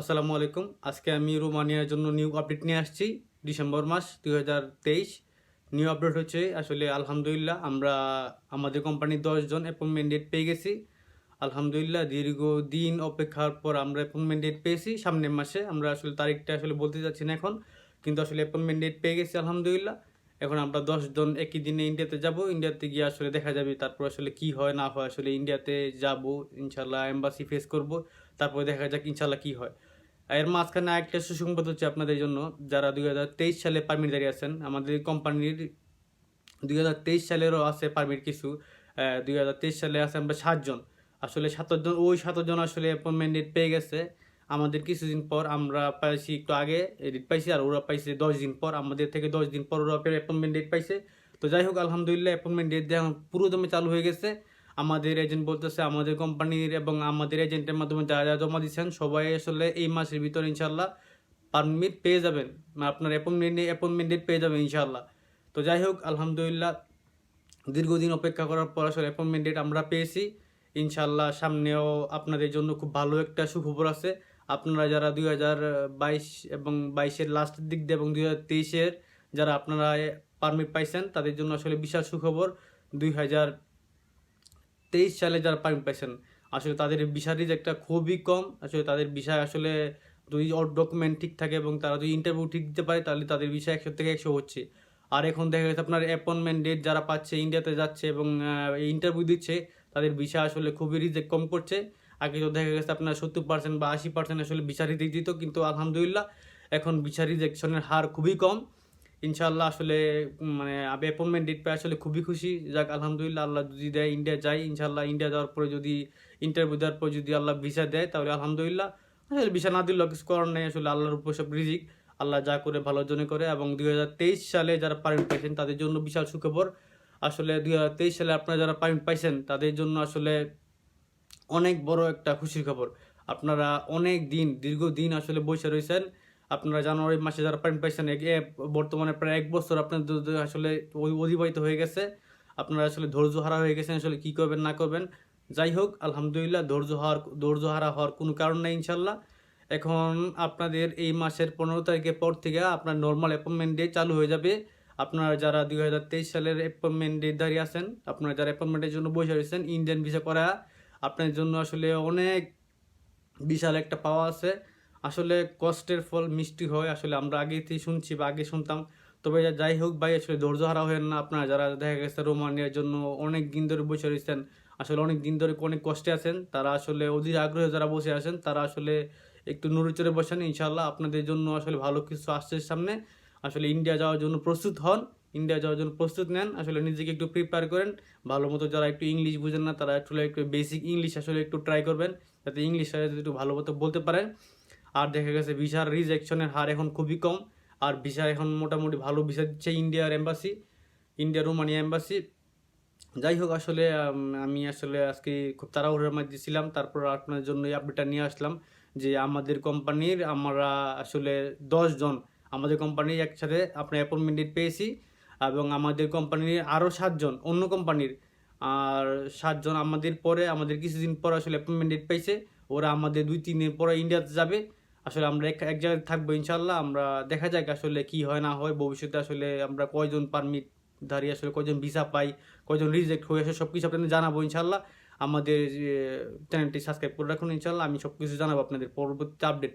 আসসালামু আলাইকুম। আজকে আমি রোমানিয়ার জন্য নিউ আপডেট নিয়ে আসছি। ডিসেম্বর মাস দুই হাজার তেইশ। নিউ আপডেট হচ্ছে, আসলে আলহামদুলিল্লাহ আমরা, আমাদের কোম্পানির দশজন অ্যাপয়েন্টমেন্ট ডেট পেয়ে গেছি। আলহামদুলিল্লাহ দীর্ঘ দিন অপেক্ষার পর আমরা অ্যাপয়েন্টমেন্ট ডেট পেয়েছি। সামনের মাসে আমরা আসলে তারিখটা আসলে বলতে চাচ্ছি না এখন, কিন্তু আসলে অ্যাপয়েন্টমেন্ট ডেট পেয়ে গেছি আলহামদুলিল্লাহ। এখন আমরা দশজন একই দিনে ইন্ডিয়াতে যাব। ইন্ডিয়াতে গিয়ে আসলে দেখা যাবে তারপর আসলে কি হয়, না হয়। আসলে ইন্ডিয়াতে যাব ইনশাল্লাহ এম্বাসি ফেস করব, তারপরে দেখা যাক ইনশাল্লাহ কি হয়। এর মাঝখানে একটা সুসংবাদ হচ্ছে আপনাদের জন্য। যারা দুই হাজার তেইশ সালে পারমিট দাঁড়িয়ে আছেন, আমাদের কোম্পানির দুই হাজার তেইশ সালেরও আছে পারমিট কিছু। দুই হাজার তেইশ সালে আছে আমরা সাতজন। আসলে সাতজন, ওই সাতজন আসলে অ্যাপয়েন্টমেন্ট পেয়ে গেছে। আমাদের কিছুদিন পর আমরা পাইছি একটু আগে ডেট পাইছি আর ওরা পাইছে দশ দিন পর, আমাদের থেকে দশ দিন পর ওরা অ্যাপয়েন্টমেন্ট ডেট পাইছে। তো যাই হোক, আলহামদুলিল্লাহ অ্যাপয়েন্টমেন্ট ডেট দেওয়া পুরো দমে চালু হয়ে গেছে। আমাদের এজেন্ট বলতেছে আমাদের কোম্পানির এবং আমাদের এজেন্টের মাধ্যমে যারা যারা জমা দিচ্ছেন, সবাই আসলে এই মাসের ভিতরে ইনশাল্লাহ পারমিট পেয়ে যাবেন। মানে আপনার অ্যাপয়েন্টমেন্ট অ্যাপয়েন্টমেন্ট ডেট পেয়ে যাবেন ইনশাল্লাহ তো যাই হোক, আলহামদুলিল্লাহ দীর্ঘদিন অপেক্ষা করার পর আসলে অ্যাপয়েন্টমেন্ট ডেট আমরা পেয়েছি। ইনশাল্লাহ সামনেও আপনাদের জন্য খুব ভালো একটা সুখবর আছে। আপনারা যারা দুই হাজার বাইশ এবং বাইশের লাস্টের দিক দিয়ে এবং দুই হাজার তেইশের যারা আপনারা পারমিট পাইছেন, তাদের জন্য আসলে বিশাল সুখবর। দুই হাজার তেইশ সালে যারা পারমিট পাইছেন, আসলে তাদের ভিসা একটা খুবই কম। আসলে তাদের ভিসা আসলে যদি ডকুমেন্ট ঠিক থাকে এবং তারা যদি ইন্টারভিউ ঠিক দিতে পারে, তাহলে তাদের ভিসা একশো থেকে একশো হচ্ছে। আর এখন দেখা গেছে আপনার অ্যাপয়েন্টমেন্ট ডেট যারা পাচ্ছে ইন্ডিয়াতে যাচ্ছে এবং ইন্টারভিউ দিচ্ছে, তাদের ভিসা আসলে খুবই রিজেক্ট কম করছে। আগে তো দেখা গেছে আপনার সত্তর পার্সেন্ট বা আশি পার্সেন্ট আসলে ভিসা রিজেক্ট দিত, কিন্তু আলহামদুলিল্লাহ এখন ভিসা রিজেকশনের হার খুবই কম। ইনশাল্লাহ আসলে মানে আমি অ্যাপয়েন্টমেন্ট ডেট পেয়ে আসলে খুবই খুশি। যাক, আলহামদুলিল্লাহ আল্লাহ যদি দেয় ইন্ডিয়া যাই ইনশাল্লাহ ইন্ডিয়া যাওয়ার পরে যদি ইন্টারভিউ দেওয়ার পর যদি আল্লাহ ভিসা দেয়, তাহলে আলহামদুলিল্লাহ। আসলে ভিসা না দিলেও কিছু করার নেই, আসলে আল্লাহর উপর সব রিজিক। আল্লাহ যা করে ভালোর জন্য করে এবং দুই হাজার তেইশ সালে যারা পারমিট পাইছেন, তাদের জন্য বিশাল সুখবর। আসলে দুই হাজার তেইশ সালে আপনারা যারা পারমিট পাইছেন, তাদের জন্য আসলে অনেক বড় একটা খুশির খবর। আপনারা অনেক দিন, দীর্ঘদিন আসলে বসে রয়েছেন। আপনারা জানুয়ারি মাসে যারা পারমিট পাইছেন বর্তমানে প্রায় এক বছর আপনাদের আসলে অধিবাহিত হয়ে গেছে। আপনারা আসলে ধৈর্য হারা হয়ে গেছেন, আসলে কী করবেন, না করবেন। যাই হোক, আলহামদুলিল্লাহ, ধৈর্য হওয়ার ধৈর্য হারা হওয়ার কোনো কারণ নেই ইনশাল্লাহ এখন আপনাদের এই মাসের পনেরো তারিখের পর থেকে আপনার নর্মাল অ্যাপয়েন্টমেন্ট ডে চালু হয়ে যাবে। আপনারা যারা দুই হাজার তেইশ সালের অ্যাপয়েন্টমেন্ট ডে দাঁড়িয়ে আছেন, আপনারা যারা অ্যাপয়েন্টমেন্টের জন্য বসে রয়েছেন ইন্ডিয়ান ভিসা করা আপনার জন্য আসলে অনেক বিশাল একটা পাওয়া আছে। আসলে কষ্টের ফল মিষ্টি হয়, আসলে আমরা আগে থেকে শুনছি বা আগে শুনতাম। তবে যাই হোক ভাই, আসলে ধৈর্য হারা হয় না আপনারা যারা দেখা গেছে রোমানিয়ার জন্য অনেক দিন ধরে বসে রয়েছেন, আসলে অনেক দিন ধরে অনেক কষ্টে আছেন, তারা আসলে অধীর আগ্রহে যারা বসে আছেন, তারা আসলে একটু নড়েচড়ে বসেন ইনশাল্লাহ আপনাদের জন্য আসলে ভালো কিছু আসছে সামনে। আসলে ইন্ডিয়া যাওয়ার জন্য প্রস্তুত হন। ইন্ডিয়া যাওয়ার জন্য প্রস্তুত নেন। আসলে নিজেকে একটু প্রিপেয়ার করেন। ভালো মতো যারা একটু ইংলিশ বুঝেন না, তারা আসলে একটু বেসিক ইংলিশ আসলে একটু ট্রাই করবেন। যাতে ইংলিশ একটু ভালো মতো বলতে পারেন। আর দেখা গেছে ভিসার রিজেকশনের হার এখন খুবই কম। আর ভিসা এখন মোটামুটি ভালো ভিসা দিচ্ছে ইন্ডিয়ার এম্বাসি ইন্ডিয়া রোমানিয়া এম্বাসি যাই হোক, আসলে আমি আসলে আজকে খুব তাড়াহুড়োর মধ্যে ছিলাম। তারপর আপনার জন্য এই আপডেটটা নিয়ে আসলাম যে আমাদের কোম্পানির আমরা আসলে জন। আমাদের কোম্পানির একসাথে আপনার অ্যাপয়েন্টমেন্ট পেয়েছি। এবং আমাদের কোম্পানির আরও সাতজন, অন্য কোম্পানির আর সাতজন আমাদের পরে, আমাদের কিছুদিন পর আসলে অ্যাপয়েন্টমেন্ট ডেট পাইছে। ওরা আমাদের দুই, তিন দিন পরে ইন্ডিয়াতে যাবে। আসলে আমরা এক এক জায়গায় থাকব ইনশাল্লাহ আমরা দেখা যাক আসলে কি হয়, না হয়। ভবিষ্যতে আসলে আমরা কয়জন পারমিট দাঁড়িয়ে আসলে কয়জন ভিসা পাই, কয়জন রিজেক্ট হয়ে আসে সব কিছু আপনাদের জানাব ইনশাল্লাহ আমাদের চ্যানেলটি সাবস্ক্রাইব করে রাখুন ইনশাল্লাহ আমি সব কিছু জানাব আপনাদের পরবর্তী আপডেট